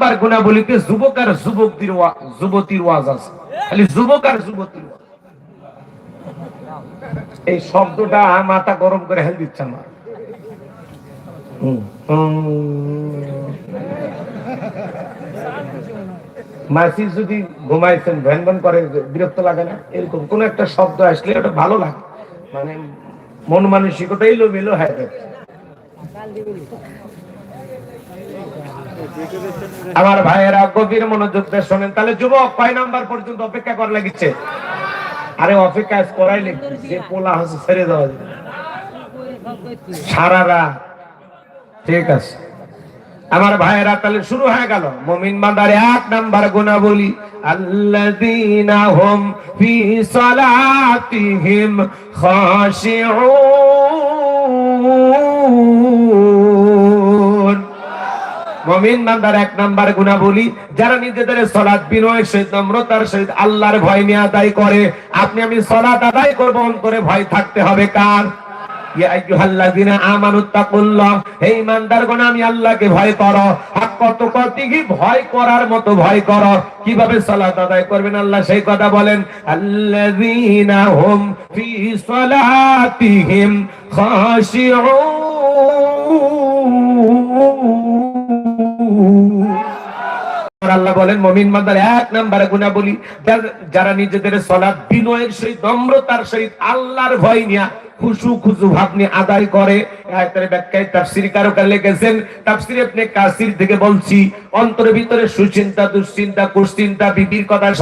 Number গুণাবলীতে যুবক আর যুবকদের যুবতীর ওয়াজ আছে। খালি যুবক আর যুবতীর এই শব্দটা মাথা গরম করে হেল দিচ্ছে আমার। মাসি যদি ঘুমাইছেন, ভ্যান ভ্যান করে, বিরক্ত লাগে না? এরকম কোন একটা শব্দ আসলে ওটা ভালো লাগে। মানে মন মানসিকতা এলো মেলো হয়ে আমার ভাইয়েরা গভীর মনোযোগ শোনেন। তাহলে যুবক, কয় নাম্বার পর্যন্ত অপেক্ষা করা লাগিচ্ছে আরে অপেক্ষা আজ করাই লাগছে যে পোলা হাসে ছেড়ে দেওয়া যাবে। সারা রাত। ঠিক আছে। আমার ভাইয়েরা, তাহলে শুরু হয়ে গেল। মমিন বান্দার এক নাম্বার গুণা বলি আল্লাযীনা হুম ফি সালাতিহিম খাশিউন। মমিন বান্দার এক নাম্বার গুণা বলি যারা নিজেদের সলাৎ বিনয়ের সহিত নম্রতার সহিত আল্লাহর ভয় নিয়ে আদায় করে, আপনি আমি সলাৎ আদায় করব, অন্তরে ভয় থাকতে হবে কার? করো। করার মতো ভয় করো। কীভাবে সালাত আদায় করবেন আল্লাহ সেই কথা বলেন, আল্লাযীনা হুম ফি আল্লাহ বলেন, মমিন মাদার এক নাম্বারে গুণা বলি যারা নিজেদের বিনয়ের নম্রতার সহিত আল্লাহর ভয় নিয়া খুশু খুশু আদায় করে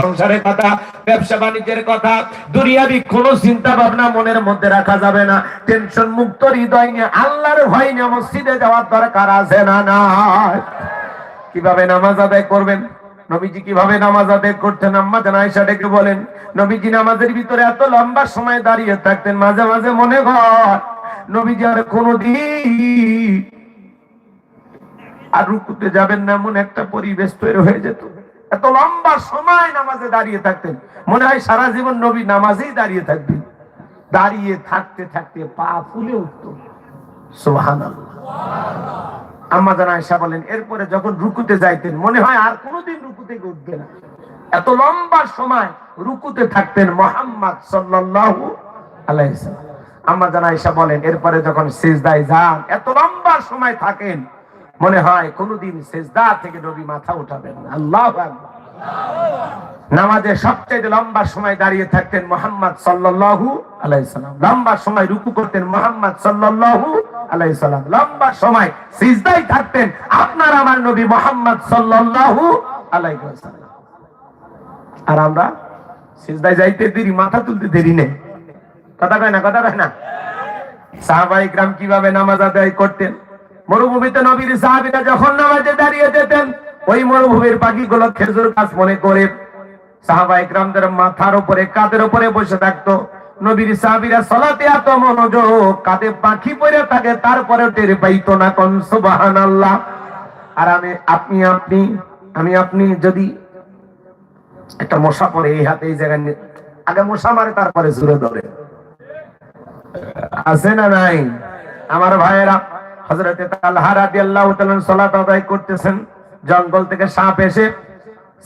সংসারের কথা, ব্যবসা বাণিজ্যের কথা কোনো চিন্তা ভাবনা মনের মধ্যে রাখা যাবে না, টেনশন মুক্ত হৃদয় আল্লাহর ভয় মসজিদে যাওয়ার দরকার আছে না না কীভাবে নামাজ আদায় করবেন? নবীজি কীভাবে নামাজ আদায় করতেন? আম্মা জান আয়েশা ডেকে বলেন, নবীজি নামাজের ভিতরে এত লম্বা সময় দাঁড়িয়ে থাকতেন, মাঝে মাঝে মনে হয় নবীজি আর কোনদিন আর রুকুতে যাবেন না, এমন একটা পরিবেশ তৈরি হয়ে যেত। এত লম্বা সময় নামাজে দাঁড়িয়ে থাকতেন। মনে হয় সারা জীবন নবী নামাজেই দাঁড়িয়ে থাকতেন। দাঁড়িয়ে থাকতে থাকতে পা ফুলে উঠত। সুবহানাল্লাহ। আম্মা জানা আয়সা বলেন, এরপরে যখন রুকুতে যাইতেন, মনে হয় আর কোনোদিন রুকুতে উঠবে না। এত লম্বা সময় রুকুতে থাকতেন মোহাম্মদ সাল্লাল্লাহু আলাইহি আম্মা জানা আয়সা বলেন, এরপরে যখন সিজদায় যান, এত লম্বা সময় থাকেন, মনে হয় কোনোদিন সিজদা থেকে নবী মাথা উঠাবেন না। আল্লাহু আকবার। নামাজে সবচেয়ে লম্বা সময় দাঁড়িয়ে থাকতেন মোহাম্মদ সাল্লাল্লাহু আলাইহি সাল্লাম। লম্বা সময় রুকু করতেন মোহাম্মদ সাল্লাল্লাহু আলাইহি সাল্লাম। লম্বা সময় সিজদায় থাকতেন আপনার আমার নবী মোহাম্মদ আলাইহি সাল্লাম। আর আমরা সিজদায় যাইতে দেরি, মাথা তুলতে দেরি নেই। কথা কয় না, কথা কয় না? সাহাবাই গ্রাম কীভাবে নামাজ আদায় করতেন? মরুভূমিতে নবীর সাহাবিরা যখন নামাজে দাঁড়িয়ে যেতেন ওই মরুভূমির পাখিগুলো খেজুর গাছ মনে করে। সাহাবা ইকরামদের মাথার উপরে কাদের উপরে বসে থাকতো। নবীর সাহাবিরা সলাতে এত মনোযোগ, কাঁধে পাখি পরে থাকে, তারপরে টের পাইতো না কোন সুবাহান আল্লাহ আর আমি, আপনি আপনি, আমি, আপনি যদি একটা মশা পরে এই হাতে, এই জায়গায় আগে মশা মারে, তারপরে জুড়ে ধরে। আছে না নাই? আমার ভাইয়েরা হজরতে তালহা রাদিয়াল্লাহু তাআলা সালাত আদায় করতেছেন। জঙ্গল থেকে সাপ এসে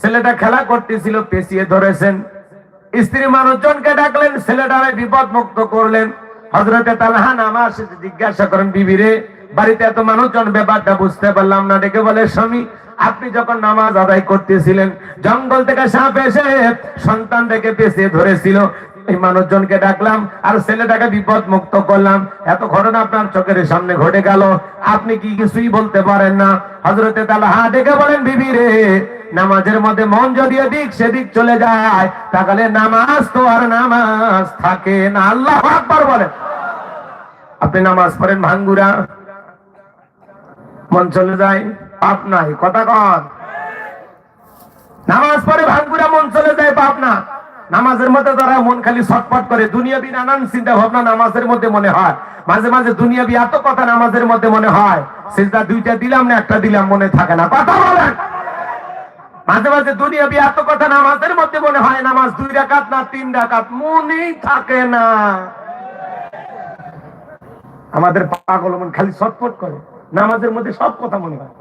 ছেলেটা খেলা করতেছিল, পেঁচিয়ে ধরেছেন। স্ত্রী মানুষজনকে ডাকলেন, ছেলেটারে বিপদ মুক্ত করলেন। হজরতে তালহা নামা শেষে জিজ্ঞাসা করেন, বিবিরে, বাড়িতে এত মানুষজন, ব্যাপারটা বুঝতে পারলাম না। ডেকে বলে, স্বামী, আপনি যখন নামাজ আদায় করতেছিলেন, জঙ্গল থেকে সাপ এসে সন্তান থেকে পেঁচিয়ে ধরেছিল এই মানুষজনকে ডাকলাম আর ছেলেটাকে বিপদ মুক্ত করলাম। এত ঘটনা আপনার চোখের সামনে ঘটে গেল। আপনি কি কিছুই বলতে পারেন না। হজরতে তালা হা বলেন, বিবি রে, নামাজের মধ্যে মন যদি এদিক সেদিক চলে যায়, তাহলে নামাজ তো আর নামাজ থাকে না। আল্লাহ আকবার বলেন। আপনি নামাজ পড়েন ভাঙ্গুরা। মন চলে যায়, পাপ নাই, কথা কন। নামাজ পড়ে ভাঙ্গুরা, মন চলে যায়, পাপ না। নামাজের মধ্যে তারা মন খালি ছটপট করে, দুনিয়াবি নানান চিন্তা ভাবনা নামাজের মধ্যে মনে হয়। মাঝে মাঝে দুনিয়াবি এত কথা নামাজের মধ্যে মনে হয়, সিজদা দুইটা দিলাম না, একটা দিলাম, মনে থাকে না। কথা বলেন! মাঝে মাঝে দুনিয়াবি এত কথা নামাজের মধ্যে মনে হয়, নামাজ দুই রাকাত না তিন রাকাত, মনেই থাকে না। আমাদের পাগল মন খালি ছটপট করে, নামাজের মধ্যে সব কথা মনে হয়।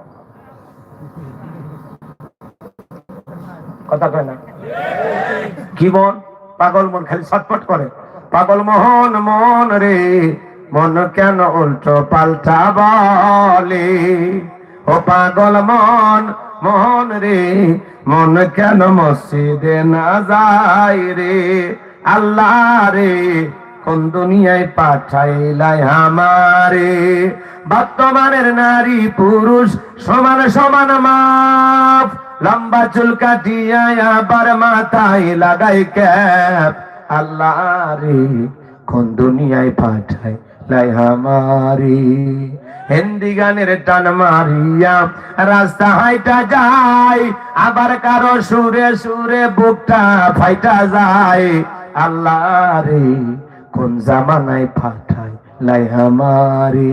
কথা কয় না? কি মন? পাগল মন খালি ছটফট করে। পাগল মোহন মন রে, মন কেন উল্টো পাল্টা বলে? ও পাগল মন, মোহন রে, মন কেন মসজিদে না যায় রে? আল্লাহ রে, কোন দুনিয়ায় পাঠাইলাই আমারে? বর্তমানের নারী পুরুষ সমান সমান মাপ। লম্বা চুল কাটিয়া আবার মাথায় লাগাই ক্যাপ। আল্লাহ রে কোন দুনিয়ায় পাঠাই লাই আমারে হিন্দি গানের টান মারিয়া রাস্তা হাইটা যায় আবার কারও সুরে সুরে বুকটা ফাইটা যায়। আল্লাহ রে কোন জামানায় পাঠাই লাই আমারে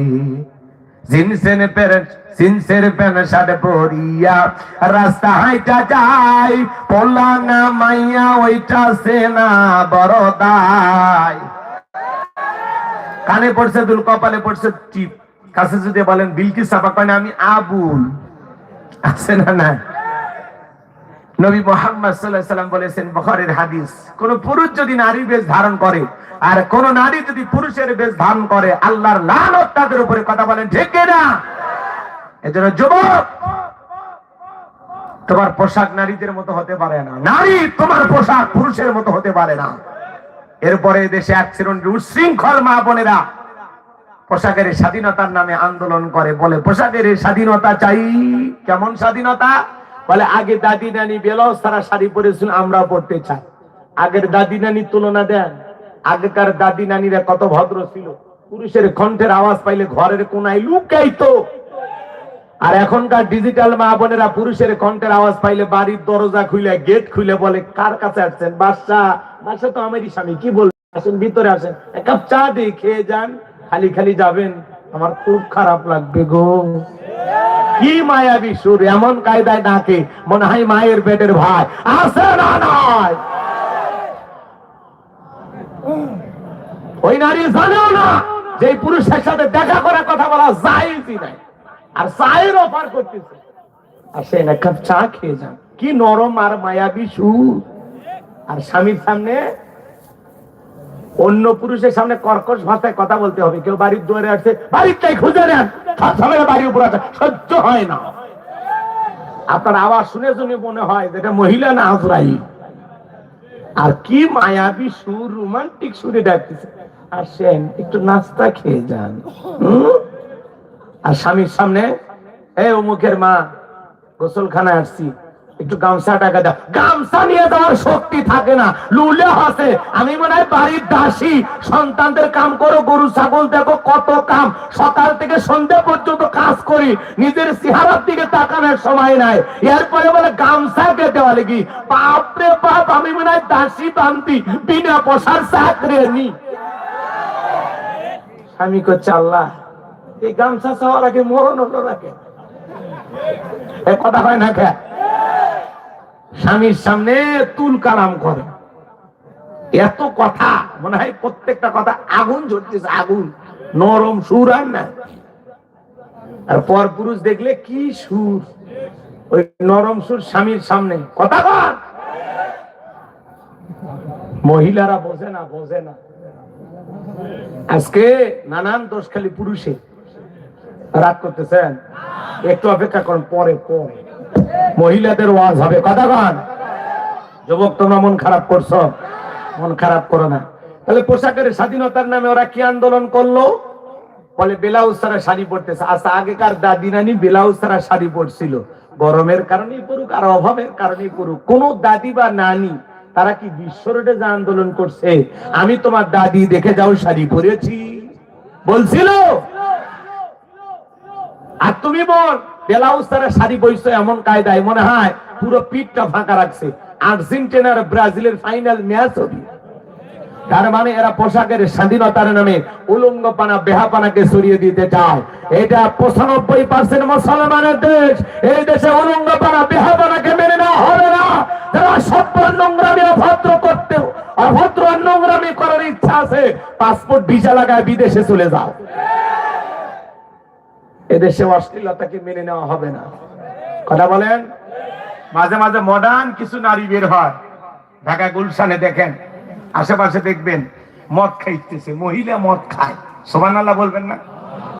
জিনসের প্যান্ট জিনসের প্যান্ট পরিয়া। রাস্তা হাইটা যায় পোলা না মাইয়া ওইটা সেনা বড় দায় কানে পড়ছে দুল, কপালে পড়ছে টিপ। কাছে যদি বলেন বিলকি সাফা কয় না, আমি আবুল। আছে না না নবী মোহাম্মদ আলাইহি সাল্লাম বলেছেন, বুখারীর হাদিস, কোন পুরুষ যদি নারী বেশ ধারণ করে, আর কোন নারী যদি পুরুষের বেশ ধারণ করে, আল্লাহর লানত তাদের উপরে কথা বলেন, ঠিক না? এজন্য যুবক, তোমার পোশাক নারীদের মতো হতে পারে না। নারী তোমার পোশাক পুরুষের মতো হতে পারে না। এরপরে দেশে এক শ্রেণির উশৃঙ্খল মা বোনেরা পোশাকের স্বাধীনতার নামে আন্দোলন করে, বলে, পোশাকের স্বাধীনতা চাই। কেমন স্বাধীনতা? বলে, আগে দাদি নানি বেলাও সারা শাড়ি পরেছিল, আমরাও পড়তে চাই। আগের দাদি নানির তুলনা দেন। আগেকার দাদি নানিরা কত ভদ্র ছিল। পুরুষের কণ্ঠের আওয়াজ পাইলে ঘরের কোনায় লুকাইতো। আর এখনকার ডিজিটাল মা বোনেরা পুরুষের কণ্ঠের আওয়াজ পাইলে বাড়ির দরজা খুলে গেট খুলে বলে, কার কাছে আসছেন? বাদশা বাদশা তো আমারই স্বামী, কি বল আসেন, ভিতরে আসেন। এক কাপ চা দিয়ে খেয়ে যান, খালি খালি যাবেন। আমার খুব খারাপ লাগবে গো। কি মায়াবী সুর, এমন কায়দায় ডাকে, মনে হয় মায়ের পেটের ভাই। আসে না নয় ওই নারী জানেও না যে পুরুষের সাথে দেখা করার কথা বলা নাই। আর চায়ের অফার করতেছে। আর সে এক কাপ চা খেয়ে যান কি নরম আর মায়াবী সুর। আর স্বামীর সামনে অন্য পুরুষের সামনে কর্কশ ভাষায় কথা বলতে হবে। কেউ বাড়ির দুয়ারে আসছে বাড়িরটাই খুঁজে নেন। বাড়ির উপর আছে। সহ্য হয় না। আপনার আওয়াজ শুনে শুনে মনে হয় যেটা মহিলা না আজরাই আর কি মায়াবী সুর, রোমান্টিক সুরে ডাকতেছে। আসেন একটু নাস্তা খেয়ে যান। আর স্বামীর সামনে এ অমুকের মা, গোসলখানায় আসছি। একটু গামছা টাকা দাও। গামছা নিয়ে দেওয়ার শক্তি থাকে না। লুলে হাসে, আমি মনে হয় বাড়ির দাসী। সন্তানদের কাম করো, গরু, ছাগল, দেখো কত কাম। সকাল থেকে সন্ধ্যা পর্যন্ত কাজ করি। নিজের চেহারার দিকে তাকানোর সময় নাই। এরপরে বলে, গামছা পেতে বলে কি? বাপরে বাপ, আমি মনে হয় দাসী বান্তি। বিনা পয়সার চাকরি নি। স্বামী করছে আল্লাহ, এই গামছা চাওয়ার আগে মরণ হলো রাখে কথা হয় না কে? স্বামীর সামনে তুল কালাম করে। এত কথা, মনে হয় প্রত্যেকটা কথা আগুন ঝরতেছে আগুন। নরম সুর আর না আর পর পুরুষ দেখলে কি সুর? ওই নরম সুর স্বামীর সামনে। কথা কর মহিলারা বোঝে না বোঝে না। আজকে নানান দোষ খালি পুরুষে। রাগ করতেছেন? একটু অপেক্ষা করুন, পরে পরে। মহিলাদের ওয়াজ হবে। কথা কন। যুবক তোমরা মন খারাপ করছ? মন খারাপ করো না। তাহলে পোশাকের স্বাধীনতার নামে ওরা কি আন্দোলন করল? বলে, বেলাউজ ছাড়া শাড়ি পরতেছে। আচ্ছা আগেকার দাদি নানি বেলাউজ ছাড়া শাড়ি পরছিল। গরমের কারণেই পড়ুক আর অভাবের কারণেই পড়ুক কোন দাদি বা নানি, তারা কি বিশ্ব রোডে যা আন্দোলন করছে? আমি তোমার দাদি দেখে যাও, শাড়ি পরেছি। বলছিল? আর তুমি বল বেলাউজ তারা শাড়ি বইছো এমন কায়দায়, মনে হয় পুরো পিঠটা ফাঁকা রাখছে। ব্রাজিলের ফাইনাল ম্যাচ হবে। তার মানে এরা পোশাকের স্বাধীনতার নামে উলঙ্গপানা, বেহাপানাকে সরিয়ে দিতে চায়। এটা পঁচানব্বই পার্সেন্ট মুসলমানের দেশ। এই দেশে উলঙ্গপানা, বেহাপানাকে মেনে নেওয়া হবে না। সভ্য নোংরামি অভদ্র করতেও, অভদ্র নোংরামি করার ইচ্ছা আছে। পাসপোর্ট ভিসা লাগায় বিদেশে চলে যাও। এদেশে অশ্লীলতাকে মেনে নেওয়া হবে না। কথা বলেন? মাঝে মাঝে মডার্ন কিছু নারী বের হয়। ঢাকা গুলশানে দেখেন, আশেপাশে দেখবেন মদ খাইতেছে, মহিলা মদ খায়। সোমান আল্লাহ বলবেন না?